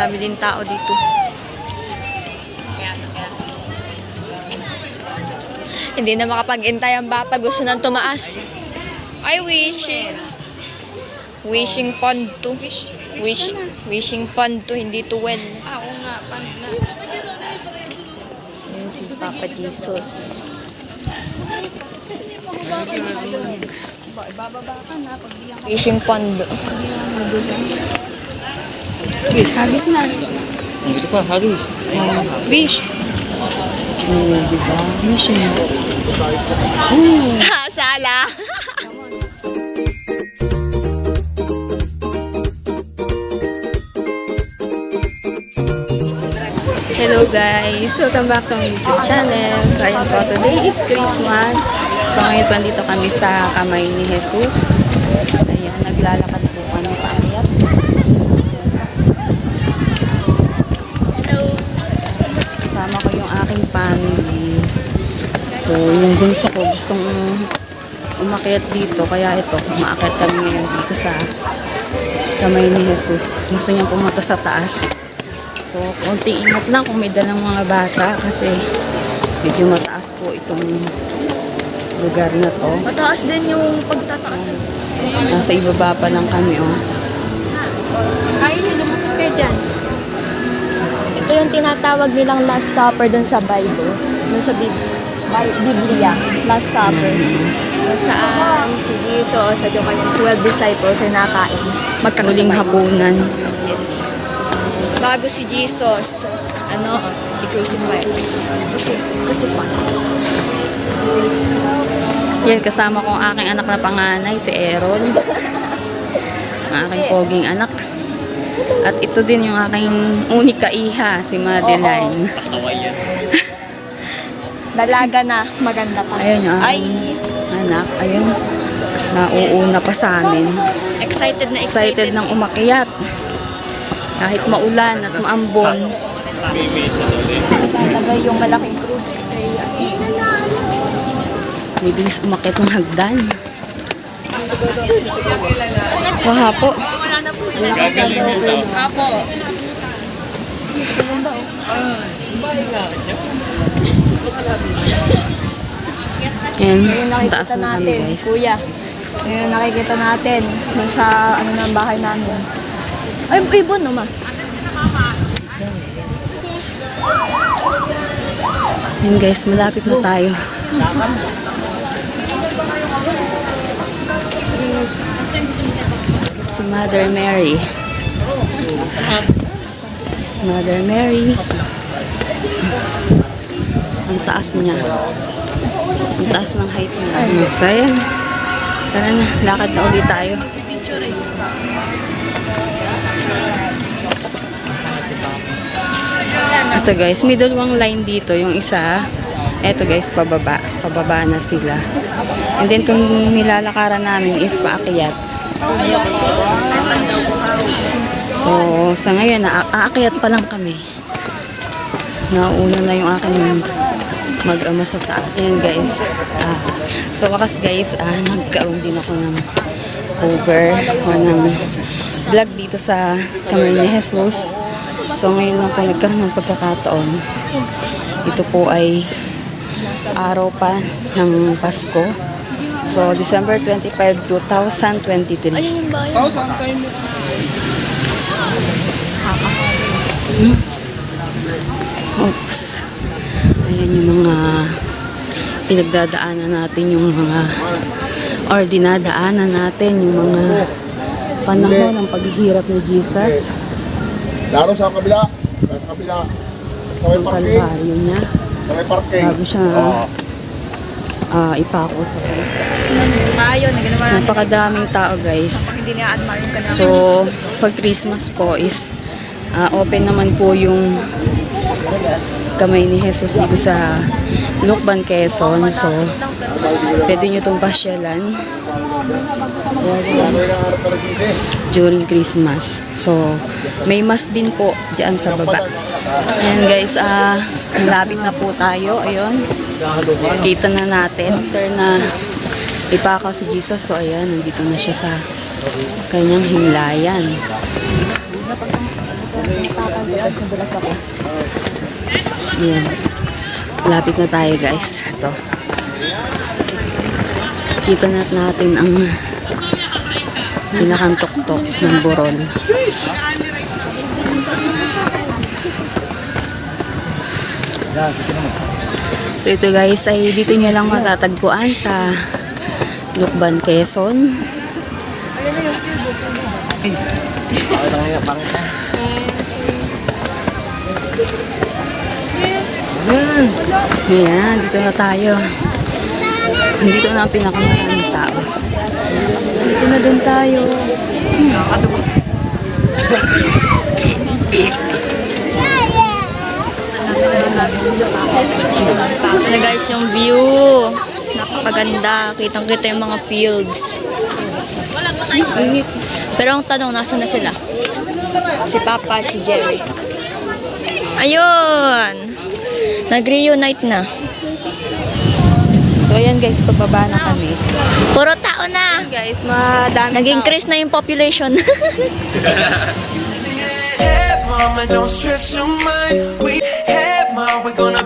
Dami din tao dito. Hindi na makapag-intay ang bata. Gusto nang tumaas. Ay, wishing. Wishing pond to. Wish, wishing pond to, hindi to well. Ah, oo nga. Paano na? Yun si Papa Jesus. Bababa ka na. Pag di ang Wishing pond. Hagis na. Ito pa, Haris. Wish. Oo, di ba? Mission. Ha, sala. Hello guys! Welcome back to my YouTube channel. So ayun po, today is Christmas. So ngayon po dito kami sa kamay ni Jesus. Ayan, naglalakad po kami paakyat. Hello! Kasama ko yung aking family. So yung bunso ko gustong umakyat dito. Kaya ito, umaakyat kami ngayon dito sa kamay ni Jesus. Gusto niyang pumunta sa taas. So, konting ingat lang kung may dalang mga bata kasi medyo mataas po itong lugar na to. Mataas din yung pagtataas. Nasa ibaba pa lang kami, oh. Nyo naman sa fair dyan. Ito yung tinatawag nilang Last Supper dun sa Bible. Dun sa Bib Bi- Biblia. Last Supper. Kung saan si Jesus at yung kanyang 12 disciples ay nakain. Magkakaling hapunan. Yes. Bago si Jesus, ano, i-crucify. Cruci- Crucify. Yan, kasama ko ang aking anak na panganay, si Aaron. Ang aking poging anak. At ito din yung aking unika iha, si Madeline. Pasaway yan. Dalaga na, maganda pa. Ayun yung Ay. anak. Ayun. Nauuna pa sa amin. Excited na Excited ng umakyat. Kahit maulan at maambon. Lalagay yung malaking krus. May bilis umakyat ng hagdan. Waha po. Apo. Yan, ang taas na kami guys. Kuya, yun nakikita natin sa ano ng bahay namin. Ay, ibon no ma. Yan guys, malapit na tayo. Si Mother Mary. Mother Mary. Ang taas niya. Ang taas ng height niya. So, ayan. Tara na, lakad na ulit tayo. Ito guys, may dalawang line dito. Yung isa, eto guys, pababa. Pababa na sila. And then, itong nilalakaran namin is paakyat. So, sa ngayon, aakyat pa lang kami. Nauna na yung aking mag-ama sa taas. Ayan guys. Ah, so, wakas guys, ah, nagkaroon din ako ng over o ng vlog dito sa kamay ni Jesus. So ngayon lang po nagkaroon ng pagkakataon. Ito po ay araw pa ng Pasko. So December 25, 2023. Oops. Ayan yung mga pinagdadaanan natin, yung mga or dinadaanan natin, yung mga panahon ng paghihirap ni Jesus. Laro sa kabila. Sa kabila. Sa may parking. kalbaryo niya. Sa may parking. Bago siya Oo. ah, ipako sa namin. Napakadaming tao guys. So, pag Christmas po is ah, open naman po yung kamay ni Jesus dito sa Lukban, Quezon. So, pwede nyo itong pasyalan. During Christmas. So, may mas din po dyan sa baba. Ayan guys, ah, malapit na po tayo. Ayun. Kita na natin. After na ipakaw si Jesus. So, ayan, nandito na siya sa kanyang himlayan. Ayan. Malapit na tayo guys. Ito. Kita na natin ang pinakantok-tok ng burol. So ito guys ay dito nyo lang matatagpuan sa Lukban, Quezon. Ayan, dito na tayo. Dito na ang pinakamaraming tao. Dito na din tayo. Ito na guys yung view. Napakaganda. Kitang-kita yung mga fields. Pero ang tanong, nasa na sila? Si Papa, si Jerry. Ayun! Nag-reunite na. So ayan guys, pagbaba na kami. Puro tao na! Guys, madami Nag-increase na yung population. Hey, mama, don't stress your mind. We have mom, we're gonna